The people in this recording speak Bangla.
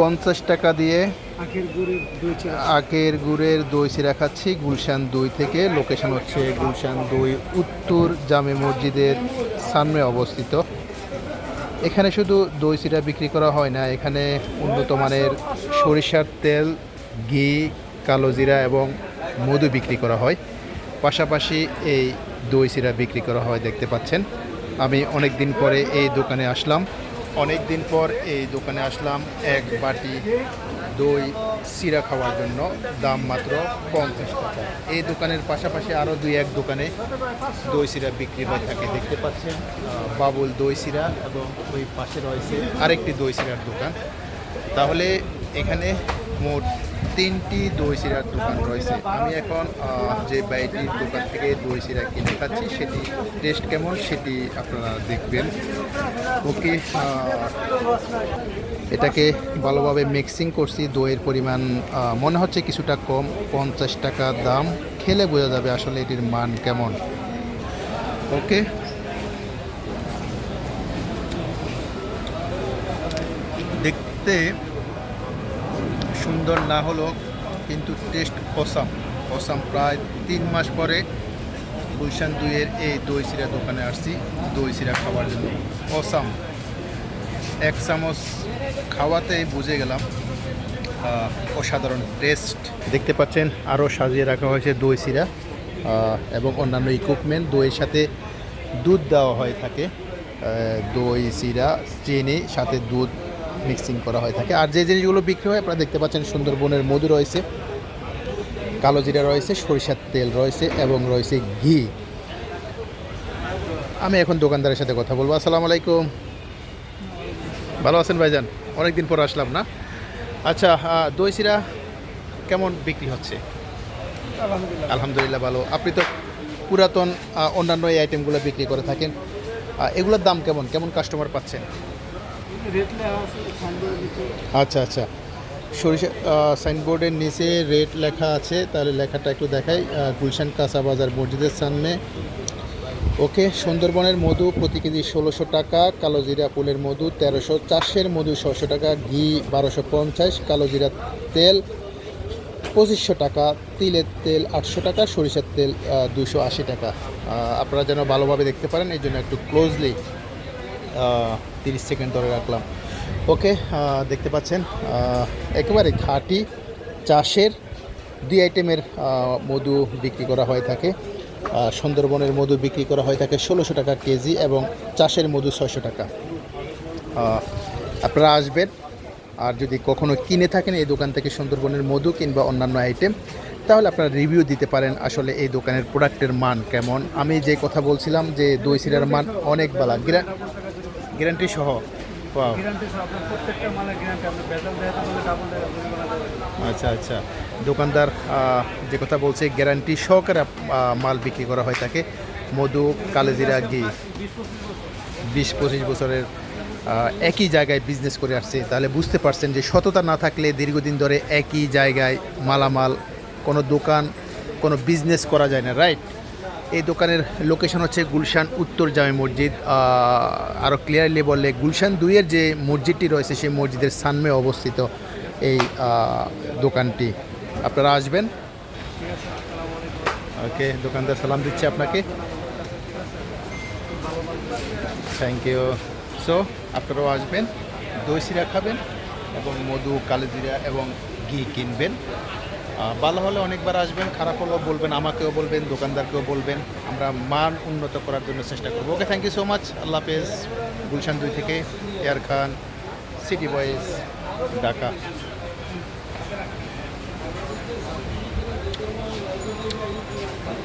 পঞ্চাশ টাকা দিয়ে আখের গুড়ের দই চিরা খাচ্ছি। গুলশান দুই থেকে লোকেশন হচ্ছে গুলশান দুই উত্তর জামে মসজিদের সামনে অবস্থিত। এখানে শুধু দই চিরা বিক্রি করা হয় না এখানে উন্নত মানের সরিষার তেল ঘি কালো জিরা এবং মধু বিক্রি করা হয়। পাশাপাশি এই দই চিরা বিক্রি করা হয় দেখতে পাচ্ছেন। আমি অনেক দিন পরে এই দোকানে আসলাম। অনেক দিন পর এই দোকানে আসলাম, এক বাটি দই সিরা খাওয়ার জন্য, দাম মাত্র পঞ্চাশ টাকা। এই দোকানের পাশাপাশি আরও দুই এক দোকানে দই সিরা বিক্রি হয়ে থাকে, দেখতে পাচ্ছেন। বাবুল দই সিরা এবং ওই পাশে রয়েছে আরেকটি দই সিরার দোকান। তাহলে এখানে মোট তিনটি দই চিরার দোকান রয়েছে। আমি এখন যে বাইটির দোকান থেকে দই চিরা কিনে খাচ্ছি, সেটি টেস্ট কেমন সেটি আপনারা দেখবেন। ওকে এটাকে ভালোভাবে মিক্সিং করছি, দইয়ের পরিমাণ মনে হচ্ছে কিছুটা কম, পঞ্চাশ টাকা দাম। খেলে বোঝা যাবে আসলে এটির মান কেমন। ওকে দেখতে সুন্দর না হলো কিন্তু টেস্ট অসাম অসাম প্রায় তিন মাস পরে গুলশান দুইয়ের এই দই চিরা দোকানে আসছি দই চিরা খাওয়ার জন্য। অসাম এক চামচ খাওয়াতেই বুঝে গেলাম অসাধারণ টেস্ট দেখতে পাচ্ছেন আরও সাজিয়ে রাখা হয়েছে দই আহ, এবং অন্যান্য ইকুইপমেন্ট দইয়ের সাথে দুধ দেওয়া হয়ে থাকে দই চিরা চিনি সাথে দুধ মিক্সিং করা হয়ে থাকে। আর যে জিনিসগুলো বিক্রি হয় আপনারা দেখতে পাচ্ছেন সুন্দরবনের মধু রয়েছে কালো জিরা রয়েছে সরিষার তেল রয়েছে এবং রয়েছে ঘি। আমি এখন দোকানদারের সাথে কথা বলব। আসসালামু আলাইকুম। ভালো আছেন ভাইজান? অনেকদিন পর আসলাম না? আচ্ছা দই চিরা কেমন বিক্রি হচ্ছে? আলহামদুলিল্লাহ। আলহামদুলিল্লাহ ভালো। আপনি তো পুরাতন অন্যান্য এই আইটেমগুলো বিক্রি করে থাকেন। এগুলোর দাম কেমন? কেমন কাস্টমার পাচ্ছেন? আচ্ছা আচ্ছা। সরিষা সাইনবোর্ডের নিচে রেট লেখা আছে, তাহলে লেখাটা একটু দেখাই। গুলশান কাঁচা বাজার মসজিদের সামনে। ওকে, সুন্দরবনের মধু প্রতি কেজি ষোলোশো টাকা, কালো জিরা ফুলের মধু তেরোশো, চাষের মধু ছশো টাকা, ঘি বারোশো পঞ্চাশ, কালো জিরা তেল পঁচিশশো টাকা, তিলের তেল আটশো টাকা, সরিষার তেল দুশো আশি টাকা। আপনারা যেন ভালোভাবে দেখতে পারেন, এই জন্য একটু ক্লোজলি তিরিশ সেকেন্ড ধরে রাখলাম। ওকে দেখতে পাচ্ছেন একেবারে খাঁটি চাষের দুই আইটেমের মধু বিক্রি করা হয়ে থাকে। সুন্দরবনের মধু বিক্রি করা হয়ে থাকে ষোলোশো টাকা কেজি এবং চাষের মধু ছয়শো টাকা। আপনারা আসবেন আর যদি কখনো কিনে থাকেন এই দোকান থেকে সুন্দরবনের মধু কিংবা অন্যান্য আইটেম, তাহলে আপনারা রিভিউ দিতে পারেন আসলে এই দোকানের প্রোডাক্টের মান কেমন। আমি যে কথা বলছিলাম যে দই সিরার মান অনেক বালা গ্যারান্টি সহ। আচ্ছা আচ্ছা। দোকানদার যে কথা বলছে গ্যারান্টি সহকারে মাল বিক্রি করা হয় তাকে। মধু কালেজিরা ঘি। বছর। বিশ পঁচিশ বছরের একই জায়গায় বিজনেস করে আসছে। তাহলে বুঝতে পারছেন যে সততা না থাকলে দীর্ঘদিন ধরে একই জায়গায় মালামাল কোনো দোকান কোনো বিজনেস করা যায় না রাইট এই দোকানের লোকেশন হচ্ছে গুলশান উত্তর জামে মসজিদ। আরও ক্লিয়ারলি বললে গুলশান দুইয়ের যে মসজিদটি রয়েছে, সেই মসজিদের সামনে অবস্থিত এই দোকানটি। আপনারা আসবেন। ওকে, দোকানদার সালাম দিচ্ছে আপনাকে। থ্যাংক ইউ সো আপনারাও আসবেন, দই সিরা খাবেন এবং মধু কালোজিরা এবং ঘি কিনবেন। ভালো হলে অনেকবার আসবেন খারাপ হলেও বলবেন, আমাকেও বলবেন, দোকানদারকেও বলবেন। আমরা মান উন্নত করার জন্য চেষ্টা করব। Okay thank you so much আল্লাহ হাফেজ। গুলশান দুই থেকে এয়ার খান সিটি বয়েজ ঢাকা